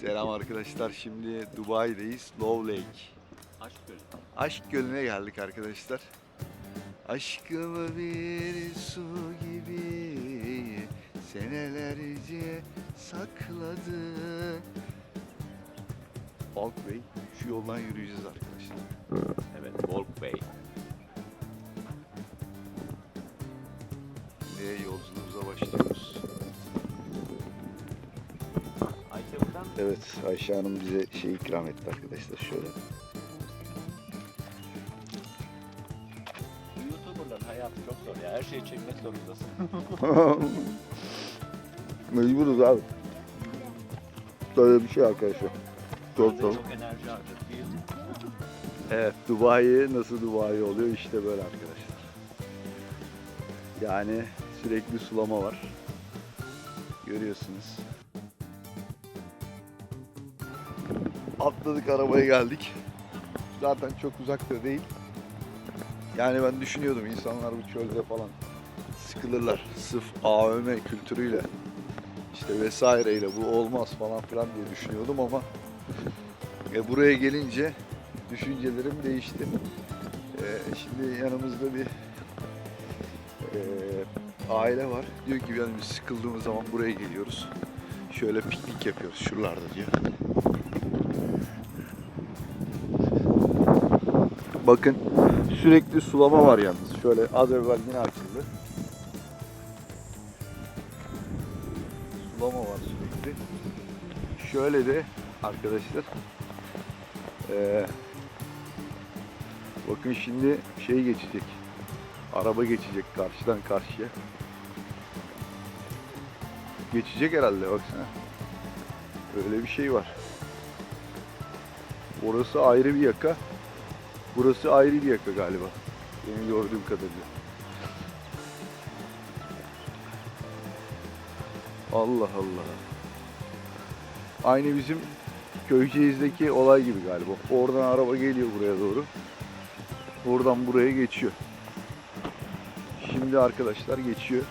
Selam arkadaşlar. Şimdi Dubai'deyiz. Love Lake. Aşk Gölü. Aşk Gölü'ne geldik arkadaşlar. Aşkımı bir su gibi senelerce sakladı. Walkway. Şu yoldan yürüyeceğiz arkadaşlar. Evet, Walkway. Şimdi yolculuğumuza başlıyoruz. Evet Ayşe Hanım bize şey ikram etti arkadaşlar şöyle. YouTuber'ların hayatı çok zor ya. Her şeyi çekmek zorundasın. Mecburuz abi. Böyle bir şey arkadaşlar. Çok zor. Çok enerji harcar. Bir yıl Evet, Dubai nasıl Dubai oluyor işte böyle arkadaşlar. Yani sürekli sulama var. Görüyorsunuz. Atladık arabaya geldik. Zaten çok uzakta değil. Yani ben düşünüyordum insanlar bu çölde falan sıkılırlar. Sırf AVM kültürüyle işte vesaireyle bu olmaz falan filan diye düşünüyordum ama e, buraya gelince düşüncelerim değişti. Ee, şimdi yanımızda bir e, aile var. Diyor ki yani biz sıkıldığımız zaman buraya geliyoruz. Şöyle piknik yapıyoruz şuralarda diyor. Bakın sürekli sulama var yalnız. Şöyle az evvel yine açıldı. Sulama var sürekli. Şöyle de arkadaşlar ee, bakın şimdi şey geçecek. Araba geçecek karşıdan karşıya. Geçecek herhalde baksana. Öyle bir şey var. Orası ayrı bir yaka. Burası ayrı bir yaka galiba. Benim gördüğüm kadarıyla. Allah Allah. Aynı bizim Köyceğiz'deki olay gibi galiba. Oradan araba geliyor buraya doğru. Oradan buraya geçiyor. Şimdi arkadaşlar geçiyor.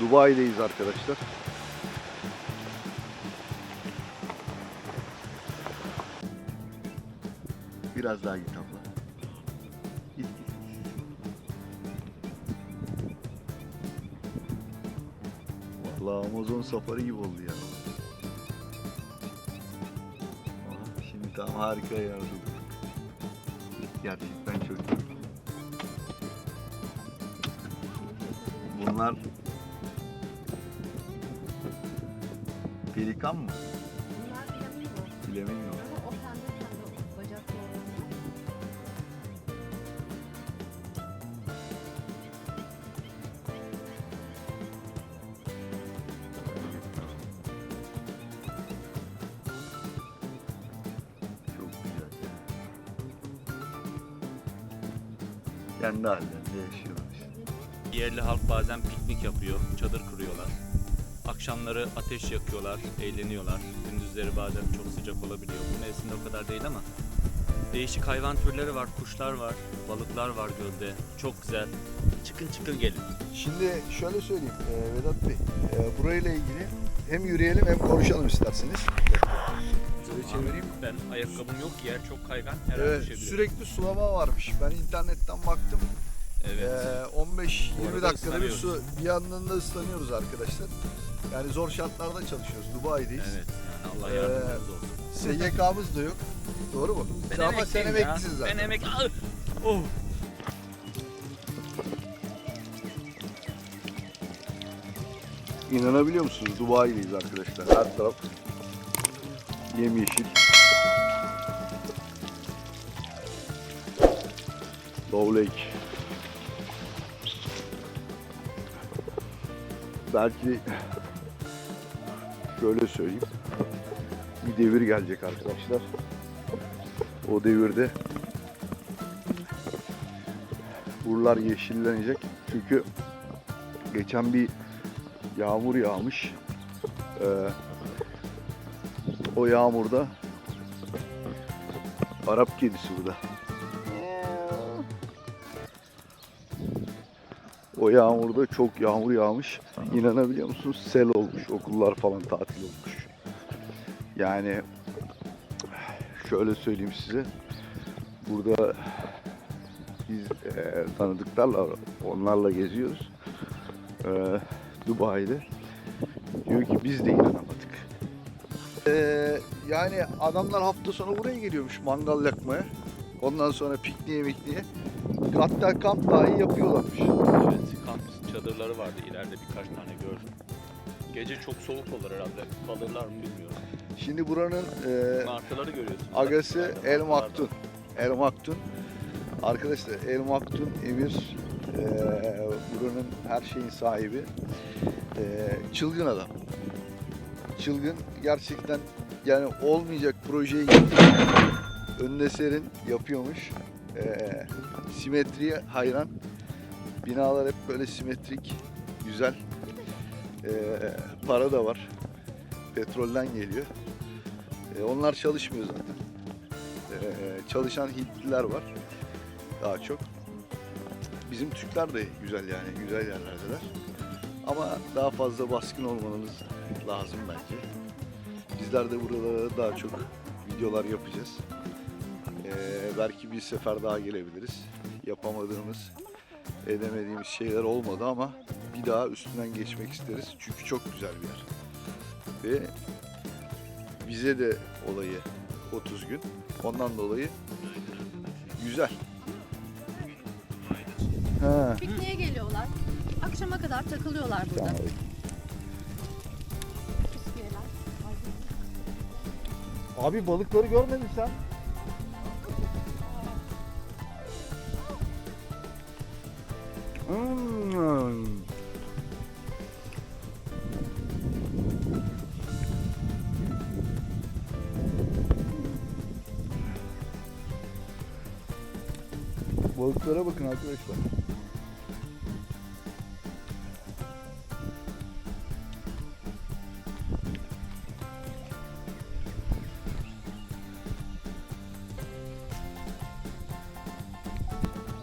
Dubai'deyiz arkadaşlar. Biraz daha git abla. Git git. Vallahi Amazon safari gibi oldu ya. Aha, Şimdi tam harika yardım. Gerçekten çok. Bunlar pelikan mı? Bunlar flamingo. Flamingo. Ama o pembe pembe olanlar. Çok güzel. Kendi hallerinde yaşıyorlar işte. Yerli halk bazen piknik yapıyor, çadır kuruyorlar. Akşamları ateş yakıyorlar, eğleniyorlar. Gündüzleri bazen çok sıcak olabiliyor. Bu mevsimde o kadar değil ama değişik hayvan türleri var, kuşlar var, balıklar var gölde. Çok güzel. Çıkın çıkın gelin. Şimdi şöyle söyleyeyim e, Vedat Bey, e, burayla ilgili hem yürüyelim hem konuşalım isterseniz. Şöyle çevireyim. Ben ayakkabım yok, yer çok kaygan. Her an Evet, düşebilirim. sürekli sulama varmış. Ben internetten baktım. Evet. Ee, 15-20 Bu arada dakikada bir su bir yandan da ıslanıyoruz arkadaşlar. Yani zor şartlarda çalışıyoruz. Dubai'deyiz. Evet. Yani Allah Ee, yardımcımız olsun. SGK'mız da yok. Doğru mu? Ben Ama sen emekliyim ya. emeklisin zaten. Ben emek... Ah! Oh! İnanabiliyor musunuz? Dubai'deyiz arkadaşlar. Her taraf yemyeşil. Love Lake. Belki şöyle söyleyeyim. Bir devir gelecek arkadaşlar. O devirde buralar yeşillenecek. Çünkü geçen bir yağmur yağmış. Ee, o yağmurda Arap kedisi bu da. O yağmurda çok yağmur yağmış. İnanabiliyor musunuz? Sel olmuş. Okullar falan tatil. Yani şöyle söyleyeyim size. Burada biz e, tanıdıklarla onlarla geziyoruz. E, Dubai'de. Diyor ki biz de inanamadık. E, yani adamlar hafta sonu buraya geliyormuş mangal yakmaya. Ondan sonra pikniğe mikniğe. Hatta kamp dahi yapıyorlarmış. Evet, kamp çadırları vardı ileride birkaç tane gördüm. Gece çok soğuk olur herhalde. Kalırlar mı bilmiyorum. Şimdi buranın e, Martıları görüyorsunuz. agası El. Maktun. El Maktun. Arkadaşlar El Maktun emir e, buranın her şeyin sahibi. E, çılgın adam. Çılgın gerçekten yani olmayacak projeyi önüne serin yapıyormuş. E, simetriye hayran. Binalar hep böyle simetrik, güzel. E, para da var. Petrolden geliyor. E, onlar çalışmıyor zaten. E, çalışan Hintliler var daha çok. Bizim Türkler de güzel yani, güzel yerlerdeler. Ama daha fazla baskın olmanız lazım bence. Bizler de buralara daha çok videolar yapacağız. E, belki bir sefer daha gelebiliriz. Yapamadığımız, edemediğimiz şeyler olmadı ama bir daha üstünden geçmek isteriz. Çünkü çok güzel bir yer. Ve bize de olayı 30 gün. Ondan dolayı güzel. Ha. Pikniğe geliyorlar. Akşama kadar takılıyorlar burada. Bisküviler. Abi balıkları görmedin sen. Hmm. Balıklara bakın arkadaşlar.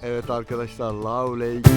Evet arkadaşlar Love Lake